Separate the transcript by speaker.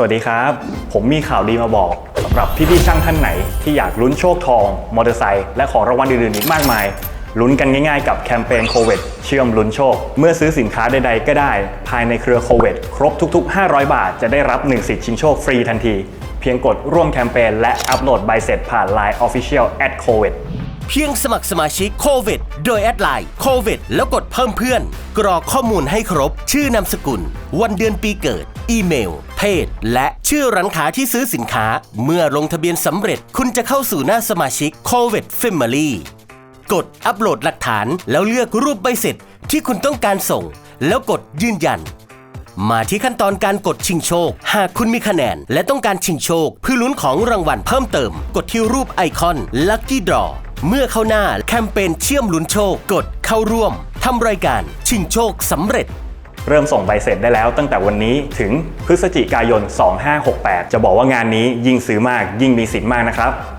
Speaker 1: สวัสดีครับ ผมมีข่าวดีมาบอกสำหรับพี่ๆช่างท่านไหน ที่อยากลุ้นโชคทอง มอเตอร์ไซค์และของรางวัลอื่นๆอีกมากมาย ลุ้นกันง่ายๆกับแคมเปญโควิดเชื่อมลุ้นโชค เมื่อซื้อสินค้าใดๆก็ได้ ภายในเครือโควิดครบทุกๆ 500 บาท จะได้รับ1สิทธิ์ชิงโชคฟรีทันที เพียงกดร่วมแคมเปญและอัปโหลดใบเสร็จผ่าน Line Official at COVID
Speaker 2: เพียงสมัครสมาชิกโควิดโดยแอดไลน์โควิดแล้วกดเพิ่มเพื่อน กรอกข้อมูลให้ครบ ชื่อนามสกุล วันเดือนปีเกิด อีเมล เพศ และชื่อร้านค้าที่ซื้อสินค้า เมื่อลงทะเบียนสำเร็จ คุณจะเข้าสู่หน้าสมาชิกโควิด Family กดอัปโหลดหลักฐานแล้วเลือกรูปใบเสร็จที่คุณต้องการส่ง แล้วกดยืนยัน มาที่ขั้นตอนการกดชิงโชค หากคุณมีคะแนน และต้องการชิงโชค เพื่อลุ้นของรางวัลเพิ่มเติม กดที่รูปไอคอน Lucky Draw เมื่อเข้าหน้าแคมเปญเชื่อมลุ้นโชค กดเข้าร่วมทำรายการชิงโชคสำเร็จ
Speaker 1: เริ่มส่งใบเสร็จได้แล้วตั้งแต่วันนี้ถึงพฤศจิกายน 2568 จะบอกว่างานนี้ยิ่งซื้อมากยิ่งมีสิทธิ์มากนะครับ